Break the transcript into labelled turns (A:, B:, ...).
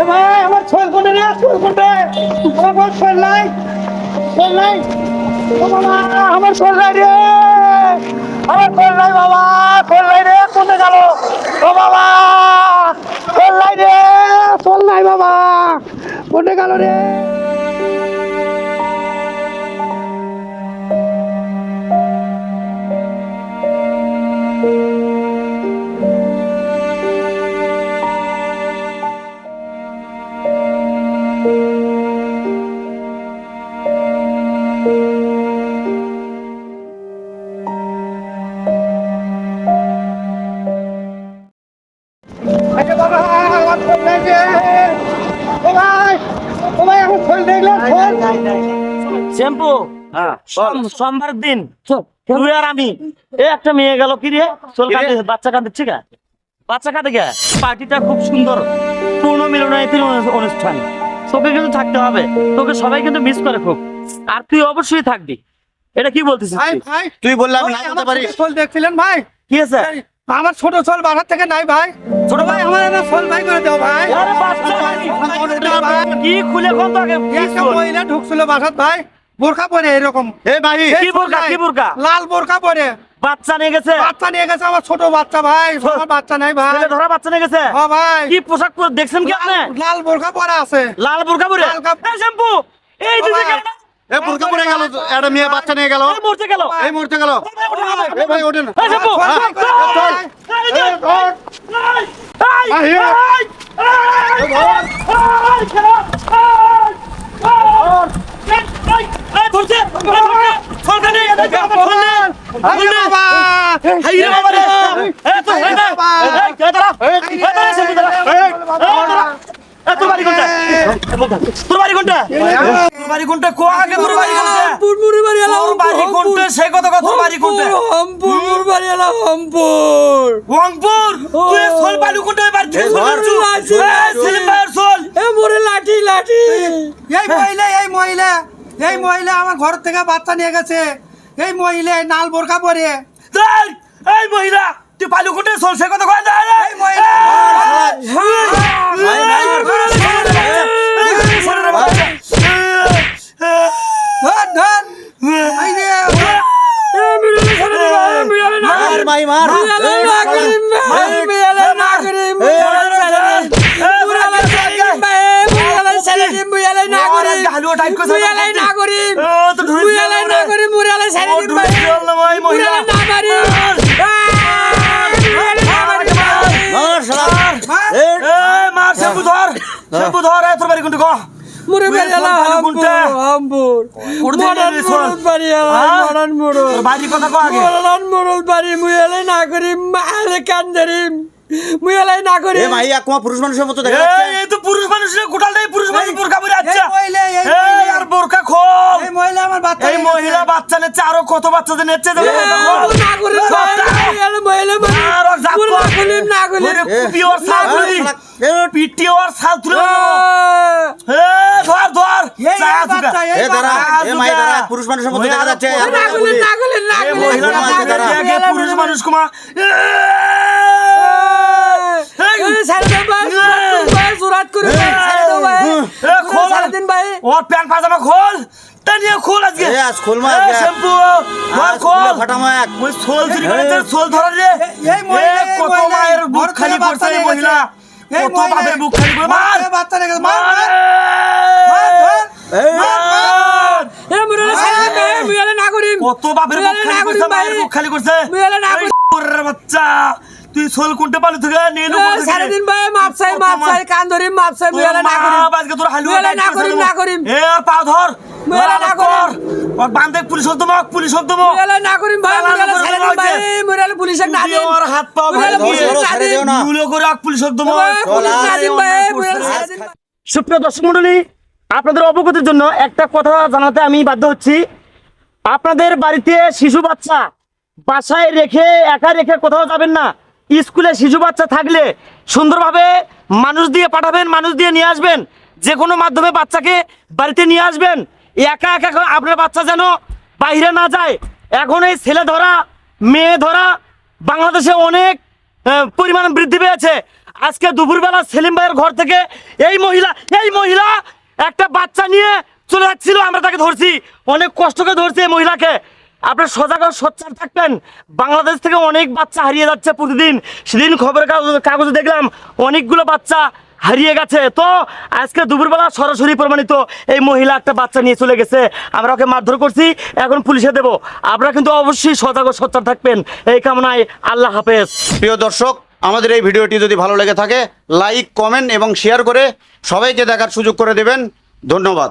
A: এ ভাই, আমার ছোল কোটে রে ছোল কোটে আমার নাই ছোল নাই। ও বাবা, আমার ছোল নাই রে। আমার ছোল নাই বাবা ছোল নাই রে কোটে গেল? ও বাবা ছোল নাই রে বাবা। কোটে গেল রে? ভাই ও ভাই আমার ছোল দেখলে ছোল
B: শ্যাম্পু
C: হ্যাঁ
B: সোমবার দিন তুই আর আমি এ একটা মেয়ে গেল কি রে? চুল কাটে বাচ্চা কাঁদছে গা বাচ্চা কাঁদে গে পার্টিটা খুব সুন্দর পূর্ণ মিলনায়তের অনুষ্ঠান। তোকে কিন্তু থাকতে হবে। তোকে সবাই কিন্তু মিস করে খুব। আর তুই অবশ্যই থাকবি। এটা কি বলতেছিস
A: ভাই
B: তুই?
A: ভাই।
C: তুই বললাম না
A: ভাই,
C: যেতে পারিস।
A: ছোট দেখছিলেন ভাই?
B: কি আছে?
A: আমার ছোট ছোল বাসার থেকে নাই ভাই। ছোট ভাই আমার একটা ছোল ভাই। করে দাও ভাই।
B: কি খুলে কোন তো
A: একটা মহিলা ঢুকছিল বাসাত ভাই। বোরখা পরে এরকম।
C: এ ভাই
B: কি বোরকা কি বোরকা
A: লাল বোরখা পরে।
B: বাচ্চা নিয়ে গেছে?
A: বাচ্চা নিয়ে গেছে আমার ছোট বাচ্চা ভাই। আমার বাচ্চা নাই ভাই।
B: ধরা বাচ্চা নিয়ে গেছে?
A: ও ভাই।
B: কি পোশাক পরে দেখছেন কি আপনি?
A: লাল- বোরখা পরা আছে।
B: লাল বোরকা পরে? শ্যাম্পু এই?
C: এ বুরকা পরে গেল একটা মেয়ে বাচ্চা নিয়ে গেল।
B: এই মরতে গেল।
C: এই মুহূর্তে গেল। এ ভাই ওঠেন।
A: বাবা।
B: রে বাবা রে। এই, কে তোর বাড়ি কোনটা? বাড়ি? তোর বাড়ি কোনটা? তোর বাড়ি কোনটা? তোর বাড়ি বাড়ি কোনটা? তুই
A: মহিলা এই মহিলা এই মহিলা আমার ঘর থেকে বাচ্চা নিয়ে গেছে এই মহিলা লাল বোরখা পরে
B: এই মহিলা তুই বালু কোনটা সোল সে কথা কয় না
A: ধর
B: শ্যাম্পু ধর এই তোর বাড়ি কোনটা কহ তোর বাড়ি কথা কহ আগে।
C: এ ভাই একমা পুরুষ মানুষের মতো দেখা যাচ্ছে।
B: এই, এই তো পুরুষ মানুষ রে, গোটালটাই পুরুষ মানুষ বোরকা পরে
A: এই
B: আচ্ছা
A: মহিলা এই
B: এই,
A: মহিলা।
B: আর বোরকা খোল।
A: এই মহিলা আমার বাচ্চা
B: এই মহিলা। বাচ্চা আরও কত বাচ্চাদের নিচ্ছে দেখো, ওরে কুপি ওর তুলি। পিটি ওর তুলে এ, ধর ধর।
C: এ দাঁড়া এ মাই দাঁড়া পুরুষ মানুষের মতো দেখা যাচ্ছে।
B: পুরুষ মানুষ কুমা এ, এ, ওর প্যান্ট পাজামা খোল। টানিয়ে খোল আজকে।
C: এ, আজ খোল মা
B: এ,
C: আজকে।
B: শ্যাম্পু ধর
C: আজ
B: খোল
C: খুলে। ফাটামো এক।
B: ওই সোল চুরি করেছে সোল ধরার রে
A: এই মহিলা,
B: এ,
A: এই
B: কত
A: মহিলা,
B: মায়ের বুক
A: ঘর
B: খালি
A: থেকে বাচ্চা
B: করছে এই
A: নিয়ে
B: মহিলা।
A: গেছে। এই
B: কত
A: মহিলা,
B: বাপের বুক খালি করে
A: ঘর
B: মার।
A: থেকে বাচ্চা নিয়ে গেছে। মার,
B: মার
A: মার।
C: এই,
B: মার। কত বাপের বুক খালি করছে মায়ের বুক খালি করছে। এই ওরে বাচ্চা। তুই সোল কোনটা পালু থেকে নিয়ে নো করতে
D: সারাদিন ভাই মাপসাই মাপসাই কান মুয়ালা না করিম
B: আজকে তোর হালুয়া
D: না করিম না করিম
B: এ আর পা ধর।
D: মুয়ালা না করিম।
B: ওর বান্ধে পুলিশ হতো মক পুলিশ হতো মক।
D: মুয়ালা না করিম ভাই
B: মুয়ালা
D: মুয়ালা
B: করে
D: ভাই মুয়ালা পুলিশে না দিন
B: ওর হাত পা
D: না
C: ছেড়ে
D: দিন
C: দিও না।
B: মুলো করে আক পুলিশ হতো মক।
D: ভাই, পুলিশ না দিন ভাই মুয়ালা ভাই।
B: সুপ্রিয় দর্শক মন্ডলী আপনাদের অবগতির জন্য একটা কথা জানাতে আমি বাধ্য হচ্ছি। আপনাদের বাড়িতে শিশু বাচ্চা বাসায় রেখে একা রেখে কোথাও যাবেন না। স্কুলে শিশু বাচ্চা থাকলে সুন্দরভাবে মানুষ দিয়ে পাঠাবেন মানুষ দিয়ে নিয়ে আসবেন। যে কোনো মাধ্যমে বাচ্চাকে বাড়িতে নিয়ে আসবেন। একা একা আপনার বাচ্চা যেন বাইরে না যায়। এখন এই ছেলে ধরা, মেয়ে ধরা বাংলাদেশে অনেক পরিমাণ বৃদ্ধি পেয়েছে। আজকে দুপুরবেলা সেলিম ভাইয়ের ঘর থেকে এই মহিলা এই মহিলা একটা বাচ্চা নিয়ে চলে যাচ্ছিল, আমরা তাকে ধরছি। অনেক কষ্ট করে ধরছি এই মহিলাকে। আপনার সজাগ সোচ্চার থাকবেন। বাংলাদেশ থেকে অনেক বাচ্চা হারিয়ে যাচ্ছে প্রতিদিন। সেদিন খবরের কাগজ কাগজে দেখলাম, অনেকগুলো বাচ্চা হারিয়ে গেছে। তো আজকে দুপুরবেলা সরাসরি প্রমাণিত এই মহিলা একটা বাচ্চা নিয়ে চলে গেছে। আমরা ওকে মারধর করছি, এখন পুলিশে দেব। আপনারা কিন্তু অবশ্যই সজাগ সচ্চার থাকবেন। এই কামনায় আল্লাহ হাফেজ।
C: প্রিয় দর্শক, আমাদের এই ভিডিওটি যদি ভালো লেগে থাকে, লাইক, কমেন্ট এবং শেয়ার করে সবাইকে দেখার সুযোগ করে দেবেন। ধন্যবাদ।